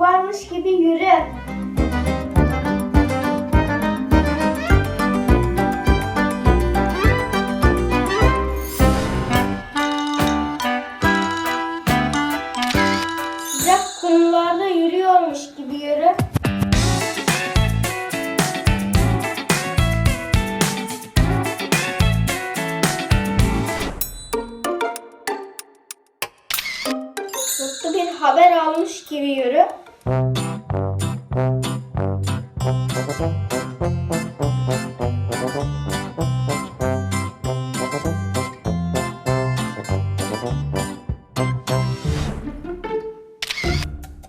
varmış gibi yürü. Gibi yürü.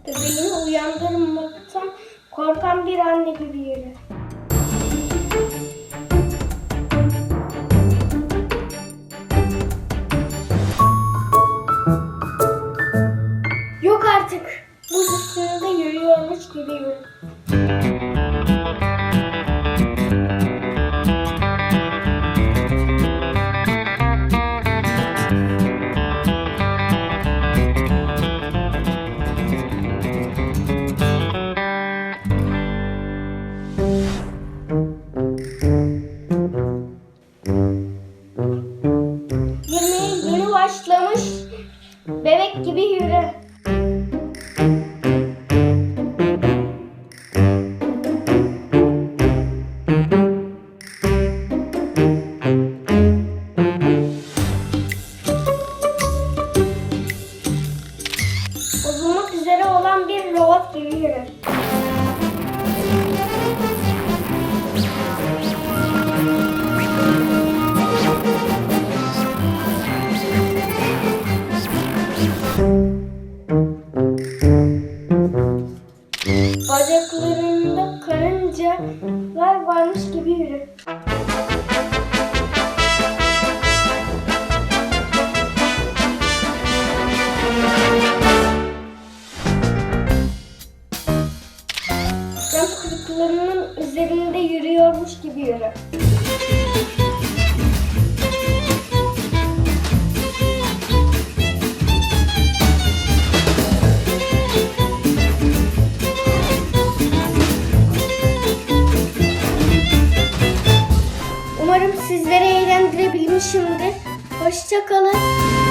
Bebeğini uyandırmaktan korkan bir anne gibi yürü. Yürü. Yürümeye yeni başlamış bebek gibi yürü. Üzere olan bir robot gibi yürü. Bacaklarında karıncalar varmış gibi yürü. Cam kırıklarının üzerinde yürüyormuş gibi yürü. Umarım sizleri eğlendirebilmişimdir. Hoşçakalın.